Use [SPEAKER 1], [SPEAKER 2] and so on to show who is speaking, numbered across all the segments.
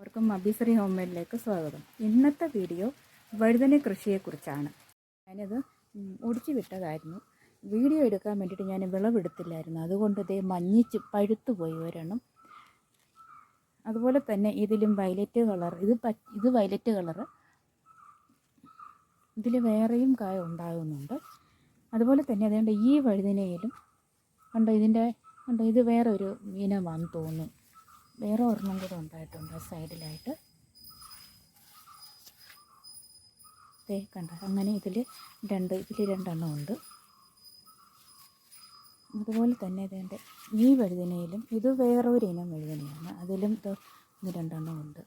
[SPEAKER 1] എല്ലാവർക്കും മബീസറി ഹോം മെയ്ഡിലേക്ക് സ്വാഗതം. ഇന്നത്തെ വീഡിയോ വഴുതന കൃഷിയെക്കുറിച്ചാണ്. ഞാനത് ഒടിച്ചു വിട്ടതായിരുന്നു. വീഡിയോ എടുക്കാൻ വേണ്ടിയിട്ട് ഞാൻ വിളവെടുത്തില്ലായിരുന്നു. അതുകൊണ്ട് ഇതേ മഞ്ഞിച്ച് പഴുത്തു പോയി ഒരെണ്ണം. അതുപോലെ തന്നെ ഇതിലും വയലറ്റ് കളർ ഇത് ഇത് വയലറ്റ് കളർ ഇതിൽ വേറെയും കായ ഉണ്ടാകുന്നുണ്ട്. അതുപോലെ തന്നെ അതുകൊണ്ട് ഈ വഴുതനയിലും കണ്ടോ ഇതിന്റെ കണ്ടോ ഇത് വേറെ ഒരു ഇനമാണെന്ന് തോന്നുന്നു. വേറെ ഒരെണ്ണം കൂടെ ഉണ്ടായിട്ടുണ്ട് സൈഡിലായിട്ട്. ദേ കണ്ട അങ്ങനെ ഇതിൽ രണ്ട് ഇതിൽ രണ്ടെണ്ണം ഉണ്ട്. അതുപോലെ തന്നെ ഇതിന്റെ ഈ വഴുതനയിലും ഇത് വേറെ ഒരു ഇനം വഴുതനയാണ്. അതിലും ഇത് രണ്ടെണ്ണം ഉണ്ട്.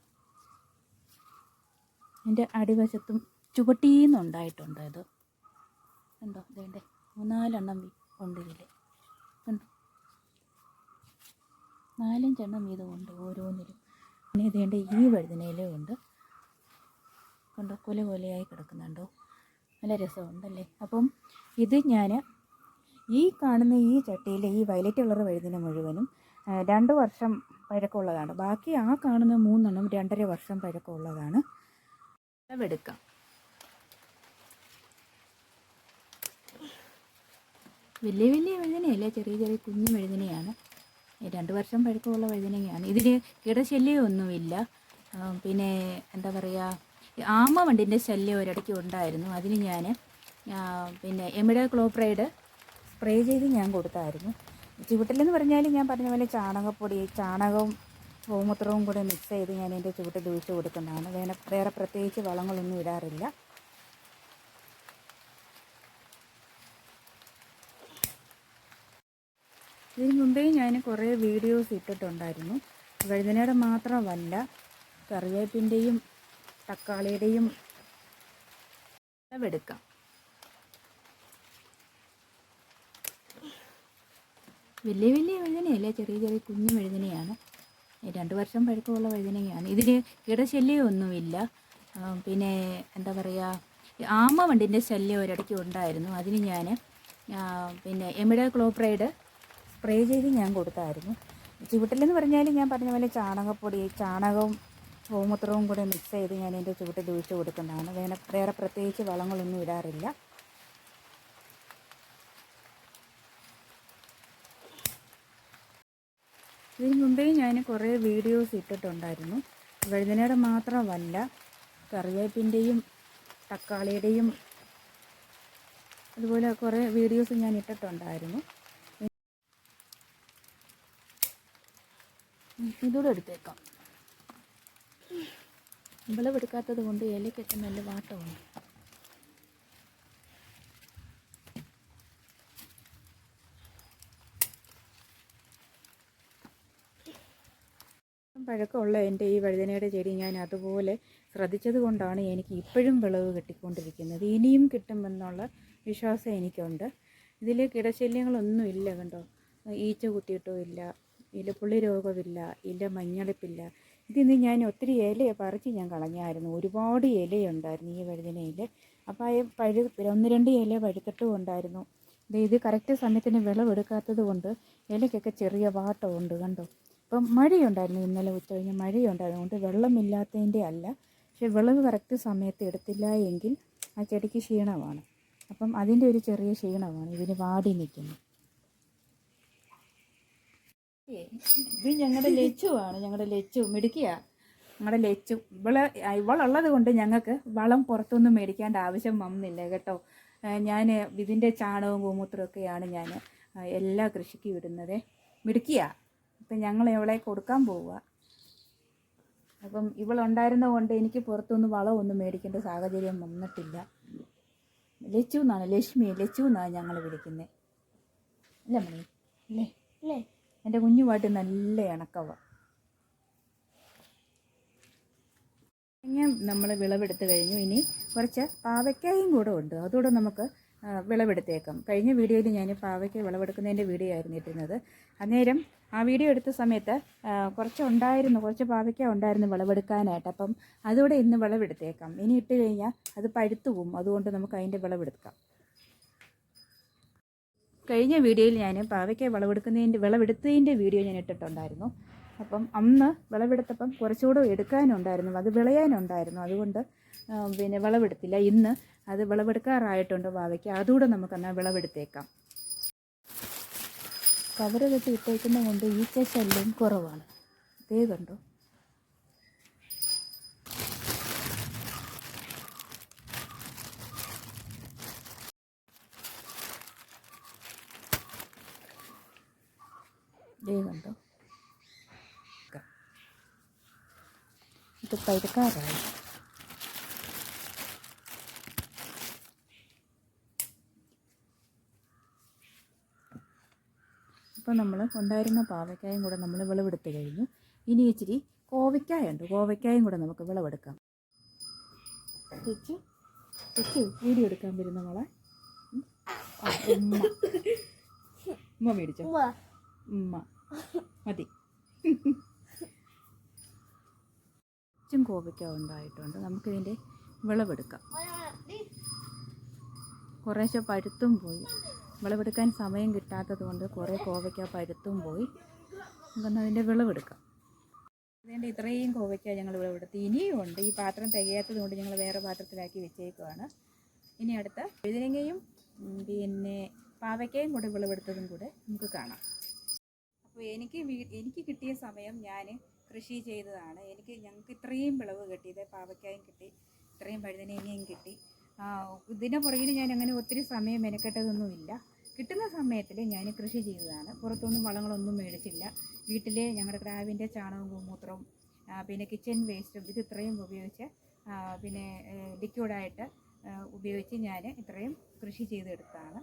[SPEAKER 1] എന്റെ അടിവശത്തും ചുവട്ടീന്നുണ്ടായിട്ടുണ്ട് ഇത്. ഉണ്ടോ ഇതേണ്ടേ മൂന്നാലെണ്ണം ഉണ്ട് ഇതിൽ കണ്ടോ നാലഞ്ചെണ്ണം വീതമുണ്ട് ഓരോന്നിലും. പിന്നെ ഇതേണ്ട ഈ വഴുതനയിലും ഉണ്ട്. കണ്ടോ കൊല കൊലയായി കിടക്കുന്നുണ്ടോ? നല്ല രസമുണ്ടല്ലേ? അപ്പം ഇത് ഞാൻ ഈ കാണുന്ന ഈ ചട്ടിയിൽ ഈ വയലറ്റ് കളർ വഴുതന മുഴുവനും രണ്ട് വർഷം പഴക്കമുള്ളതാണ്. ബാക്കി ആ കാണുന്ന മൂന്നെണ്ണം രണ്ടര വർഷം പഴക്കമുള്ളതാണ്. അളവെടുക്കാം. വലിയ വലിയ വഴുതനയല്ല? ചെറിയ ചെറിയ കുഞ്ഞു വഴുതനയാണ്. രണ്ട് വർഷം പഴക്കമുള്ള വഴുതനങ്ങയാണ് ഇതിന് കിടശല്യമൊന്നുമില്ല പിന്നെ എന്താ പറയുക ആമ വണ്ടിന്റെ ശല്യം ഒരിടയ്ക്ക് ഉണ്ടായിരുന്നു. അതിന് ഞാൻ പിന്നെ എമിഡ ക്ലോപ്രൈഡ് സ്പ്രേ ചെയ്ത് ഞാൻ കൊടുത്തായിരുന്നു. ചുവട്ടിലെന്ന് പറഞ്ഞാൽ ഞാൻ പറഞ്ഞ പോലെ ചാണകപ്പൊടി ചാണകവും ഗോമൂത്രവും കൂടെ മിക്സ് ചെയ്ത് ഞാൻ എന്റെ ചുവട്ടിൽ ഒഴിച്ച് കൊടുക്കുന്നതാണ്. വേറെ വേറെ പ്രത്യേകിച്ച് വളങ്ങളൊന്നും ഇടാറില്ല. ഇതിന് മുമ്പേ ഞാൻ കുറേ വീഡിയോസ് ഇട്ടിട്ടുണ്ടായിരുന്നു. വഴുതനയുടെ മാത്രമല്ല കറിവേപ്പിന്റെയും തക്കാളിയുടെയും വിളവെടുക്കാം വലിയ വലിയ വഴുതനയല്ല? ചെറിയ ചെറിയ കുഞ്ഞു വഴുതനയാണ്. രണ്ട് വർഷം പഴക്കമുള്ള വഴുതനയാണ്. ഇതിൽ ഇടശല്യമൊന്നുമില്ല. പിന്നെ എന്താ പറയുക ആമ വണ്ടിന്റെ ശല്യം ഒരിടയ്ക്ക് ഉണ്ടായിരുന്നു. അതിന് ഞാൻ പിന്നെ എമിഡ ക്ലോപ്രൈഡ് സ്പ്രേ ചെയ്ത് ഞാൻ കൊടുത്തായിരുന്നു. ചുവട്ടിലെന്ന് പറഞ്ഞാൽ ഞാൻ പറഞ്ഞ പോലെ ചാണകപ്പൊടി ചാണകവും ഗോമൂത്രവും കൂടെ മിക്സ് ചെയ്ത് ഞാൻ എന്റെ ചുവട്ടിൽ ഒഴിച്ച് കൊടുക്കുന്നതാണ്. വേറെ വേറെ പ്രത്യേകിച്ച് വളങ്ങളൊന്നും ഇടാറില്ല. ഇതിന് മുമ്പേ ഞാൻ കുറേ വീഡിയോസ് ഇട്ടിട്ടുണ്ടായിരുന്നു. വഴുതനയുടെ മാത്രമല്ല കറിവേപ്പിന്റെയും തക്കാളിയുടെയും അതുപോലെ കുറേ വീഡിയോസ് ഞാൻ ഇട്ടിട്ടുണ്ടായിരുന്നു. എടുത്തേക്കാം. എടുത്തേക്കാം വിളവെടുക്കാത്തത് കൊണ്ട് ഇലയ്ക്കൊക്കെ നല്ല വാട്ടമുണ്ട്. പഴക്കമുള്ള എന്റെ ഈ വഴുതനയുടെ ചെടി ഞാൻ അതുപോലെ ശ്രദ്ധിച്ചത് കൊണ്ടാണ് എനിക്ക് ഇപ്പോഴും വിളവ് കിട്ടിക്കൊണ്ടിരിക്കുന്നത്. ഇനിയും കിട്ടുമെന്നുള്ള വിശ്വാസം എനിക്കുണ്ട്. ഇതിൽ കിടശല്യങ്ങളൊന്നും ഇല്ല കണ്ടോ? ഈച്ച കുത്തിയിട്ടോ ഇല്ല ഇല പുള്ളി രോഗമില്ല ഇല മഞ്ഞളിപ്പില്ല. ഇതിന്ന് ഞാൻ ഒത്തിരി ഇല പറിച്ച് ഞാൻ കളഞ്ഞായിരുന്നു. ഒരുപാട് ഇലയുണ്ടായിരുന്നു ഈ വഴുതനയിൽ അപ്പോൾ ആ പഴു ഒന്ന് രണ്ട് ഇല പഴുത്തിട്ടും ഉണ്ടായിരുന്നു. ഇത് കറക്റ്റ് സമയത്തിന് വിളവെടുക്കാത്തത് കൊണ്ട് ഇലയ്ക്കൊക്കെ ചെറിയ വാട്ടമുണ്ട് കണ്ടോ? അപ്പം മഴയുണ്ടായിരുന്നു ഇന്നലെ ഉച്ച കഴിഞ്ഞ് മഴയുണ്ടായിരുന്നു. കൊണ്ട് വെള്ളമില്ലാത്തതിന്റെ അല്ല. പക്ഷെ വിളവ് കറക്റ്റ് സമയത്ത് എടുത്തില്ല എങ്കിൽ ആ ചെടിക്ക് ക്ഷീണമാണ്. അപ്പം അതിന്റെ ഒരു ചെറിയ ക്ഷീണമാണ്. ഇതിന് വാടി നിൽക്കുന്നത് ഇത് ഞങ്ങളുടെ ലച്ചുവാണ്. ഞങ്ങളുടെ ലച്ചു. മിടുക്കിയ. ഞങ്ങളുടെ ലച്ചു. ഇവൾ ഇവളുള്ളത് കൊണ്ട് ഞങ്ങൾക്ക് വളം പുറത്തൊന്നും മേടിക്കേണ്ട ആവശ്യം വന്നില്ല കേട്ടോ. ഞാൻ ഇതിന്റെ ചാണകവും ഗോമൂത്രമൊക്കെയാണ് ഞാൻ എല്ലാ കൃഷിക്കും ഇടുന്നത്. മിടുക്കിയ. അപ്പം ഞങ്ങൾ ഇവളെ കൊടുക്കാൻ പോവുക അപ്പം ഇവളുണ്ടായിരുന്ന കൊണ്ട് എനിക്ക് പുറത്തുനിന്ന് വളമൊന്നും മേടിക്കേണ്ട സാഹചര്യം വന്നിട്ടില്ല. ലച്ചു എന്നാണ് ലക്ഷ്മി ലച്ചു എന്നാണ് ഞങ്ങൾ വിളിക്കുന്നത് അല്ല മണി അല്ലേ അല്ലേ എന്റെ കുഞ്ഞുമായിട്ട് നല്ല ഇണക്കവ. ഇനി നമ്മൾ വിളവെടുത്ത് കഴിഞ്ഞു. ഇനി കുറച്ച് പാവയ്ക്കായും കൂടെ ഉണ്ട്. അതുകൂടെ നമുക്ക് വിളവെടുത്തേക്കാം. കഴിഞ്ഞ വീഡിയോയിൽ ഞാൻ പാവയ്ക്ക വിളവെടുക്കുന്നതിന്റെ വീഡിയോ ആയിരുന്നു ഇട്ടിരുന്നത്. അന്നേരം ആ വീഡിയോ എടുത്ത സമയത്ത് കുറച്ച് ഉണ്ടായിരുന്നു കുറച്ച് പാവയ്ക്ക ഉണ്ടായിരുന്നു വിളവെടുക്കാനായിട്ട്. അപ്പം അതുകൂടെ ഇന്ന് വിളവെടുത്തേക്കാം. ഇനി ഇട്ട് കഴിഞ്ഞാൽ അത് പഴുത്തു പോകും അതുകൊണ്ട് നമുക്ക് അതിന്റെ വിളവെടുക്കാം. കഴിഞ്ഞ വീഡിയോയിൽ ഞാൻ പാവയ്ക്ക വിളവെടുക്കുന്നതിന്റെ വിളവെടുത്തതിന്റെ വീഡിയോ ഞാൻ ഇട്ടിട്ടുണ്ടായിരുന്നു. അപ്പം അന്ന് വിളവെടുത്തപ്പം കുറച്ചുകൂടെ എടുക്കാനുണ്ടായിരുന്നു അത് വിളയാനുണ്ടായിരുന്നു. അതുകൊണ്ട് പിന്നെ വിളവെടുത്തില്ല. ഇന്ന് അത് വിളവെടുക്കാറായിട്ടുണ്ട് പാവയ്ക്ക്. അതുകൂടെ നമുക്കെന്നാൽ വിളവെടുത്തേക്കാം. കവറ് കെട്ടി ഇട്ടേക്കുന്നത് കൊണ്ട് ഈച്ച ശല്യം കുറവാണ്. ഇതേ കണ്ടോ? ഇതേ കണ്ടോ ഇത് പഴുക്കാറായി ഇപ്പോൾ നമ്മൾ ഉണ്ടായിരുന്ന പാവയ്ക്കായും കൂടെ നമ്മൾ വിളവെടുത്ത് കഴിഞ്ഞു. ഇനി ഇച്ചിരി കോവയ്ക്കായ ഉണ്ട് കോവയ്ക്കായും കൂടെ നമുക്ക് വിളവെടുക്കാം. ചേച്ചി ചേച്ചി വീഡിയോ എടുക്കാൻ വരുന്ന മോളെ. ഉമ്മ. മേടിച്ചോ? ഉമ്മ. മതി. കുറച്ചും കോവയ്ക്ക ഉണ്ടായിട്ടുണ്ട്. നമുക്കിതിന്റെ വിളവെടുക്കാം. കുറേശ്ശെ പഴുത്തും പോയി. വിളവെടുക്കാൻ സമയം കിട്ടാത്തത് കൊണ്ട് കുറേ കോവയ്ക്ക പഴുത്തും പോയി. നമുക്കൊന്ന് അതിന്റെ വിളവെടുക്കാം. അതുകൊണ്ട് ഇത്രയും കോവയ്ക്ക ഞങ്ങൾ വിളവെടുത്ത്. ഇനിയും ഉണ്ട്. ഈ പാത്രം തികയാത്തത് കൊണ്ട് ഞങ്ങൾ വേറെ പാത്രത്തിലാക്കി വെച്ചേക്കുവാണ്. ഇനി അടുത്ത എഴുതിനങ്ങയും പിന്നെ പാവയ്ക്കയും കൂടെ വിളവെടുത്തതും കൂടെ നമുക്ക് കാണാം. അപ്പോൾ എനിക്ക് എനിക്ക് കിട്ടിയ സമയം ഞാൻ കൃഷി ചെയ്തതാണ്. എനിക്ക് ഞങ്ങൾക്ക് ഇത്രയും വിളവ് കിട്ടി. കിട്ടിയത് പാവയ്ക്കായും കിട്ടി. ഇത്രയും വഴുതനങ്ങയും കിട്ടി. ഇതിന് പുറകിൽ ഞാൻ അങ്ങനെ ഒത്തിരി സമയം മെനക്കെട്ടതൊന്നുമില്ല. കിട്ടുന്ന സമയത്തിൽ ഞാൻ കൃഷി ചെയ്തതാണ്. പുറത്തൊന്നും വളങ്ങളൊന്നും മേടിച്ചില്ല. വീട്ടിൽ ഞങ്ങളുടെ ക്രാവിന്റെ ചാണകവും ഗോമൂത്രവും പിന്നെ കിച്ചൺ വേസ്റ്റും ഇത് ഇത്രയും ഉപയോഗിച്ച് പിന്നെ ലിക്വിഡായിട്ട് ഉപയോഗിച്ച് ഞാൻ ഇത്രയും കൃഷി ചെയ്തെടുത്താണ്.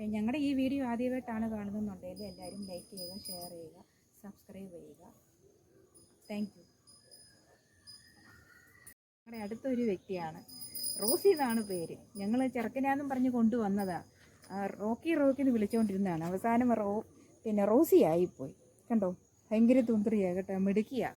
[SPEAKER 1] പിന്നെ ഞങ്ങളുടെ ഈ വീഡിയോ ആദ്യമായിട്ടാണ് കാണുന്നതെന്നുണ്ടെങ്കിൽ എല്ലാവരും ലൈക്ക് ചെയ്യുക ഷെയർ ചെയ്യുക സബ്സ്ക്രൈബ് ചെയ്യുക. Thank you. ഞങ്ങളുടെ അടുത്തൊരു വ്യക്തിയാണ്. റോസി എന്നാണ് പേര്. ഞങ്ങൾ ചെറുക്കനാന്നും പറഞ്ഞ് കൊണ്ടുവന്നതാണ് റോക്കി റോക്കി എന്ന് വിളിച്ചുകൊണ്ടിരുന്നതാണ് അവസാനം റോ പിന്നെ റോസി ആയിപ്പോയി കണ്ടോ? ഭയങ്കര തുന്തിരിയാണ് കേട്ടോ മിടുക്കിയാണ്